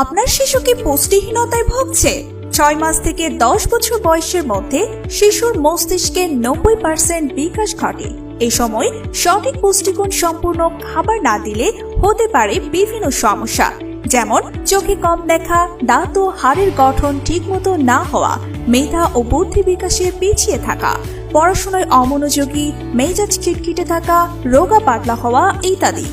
আপনার শিশু কি পুষ্টিহীনতায় ভুগছে। ছয় মাস থেকে দশ বছর বয়সের মধ্যে শিশুর মস্তিষ্কে নব্বই পার্সেন্ট বিকাশ ঘটে। এই সময় সঠিক পুষ্টিগুণ সম্পূর্ণ খাবার না দিলে হতে পারে বিভিন্ন সমস্যা, যেমন চোখে কম দেখা, দাঁত ও হাড়ের গঠন ঠিকমতো না হওয়া, মেধা ও বুদ্ধি বিকাশে পিছিয়ে থাকা, পড়াশোনায় অমনোযোগী, মেজাজ খিটখিটে থাকা, রোগা পাতলা হওয়া ইত্যাদি।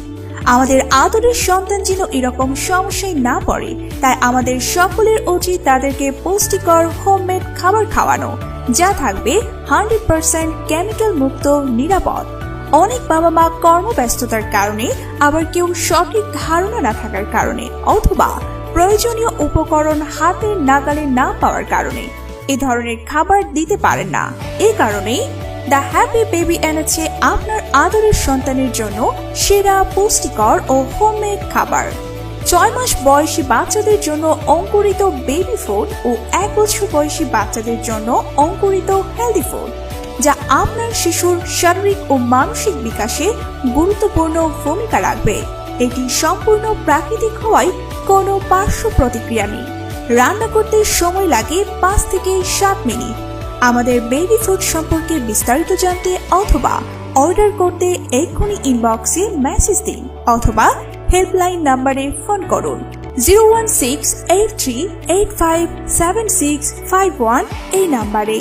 আমাদের আদরের সন্তান যেন এরকম সমস্যায় না পড়ে, তাই আমাদের সকলের উচিত তাদেরকে পুষ্টিকর হোমমেড খাবার খাওয়ানো, যা থাকবে হান্ড্রেড পার্সেন্ট কেমিক্যাল মুক্ত, নিরাপদ। অনেক বাবা মা কর্মব্যস্ততার কারণে, আবার কেউ সঠিক ধারণা না থাকার কারণে, অথবা প্রয়োজনীয় উপকরণ হাতের নাগালে না পাওয়ার কারণে, এ ধরনের খাবার দিতে পারেন না। এ কারণেই, দ্য হ্যাপি বেবি এনেছে আপনার আদরের সন্তানের জন্য সেরা পুষ্টিকর ও হোমমেড খাবার। ছয় মাস বয়সী বাচ্চাদের জন্য অঙ্কুরিত বেবি ফুড ও এক বছর বয়সী বাচ্চাদের জন্য অঙ্কুরিত হেলদি ফুড যা আপনার শিশুর শারীরিক ও মানসিক বিকাশে গুরুত্বপূর্ণ ভূমিকা রাখবে। এটি সম্পূর্ণ প্রাকৃতিক হওয়ায় কোনো পার্শ্ব প্রতিক্রিয়া নেই। রান্না করতে সময় লাগে পাঁচ থেকে সাত মিনিট। আমাদের বেবি ফুড সম্পর্কে বিস্তারিত জানতে অথবা অর্ডার করতে এক্ষুনি ইনবক্সে মেসেজ দিন অথবা হেল্পলাইন নাম্বারে ফোন করুন। Zero one six eight three eight five seven six five one এই নাম্বারে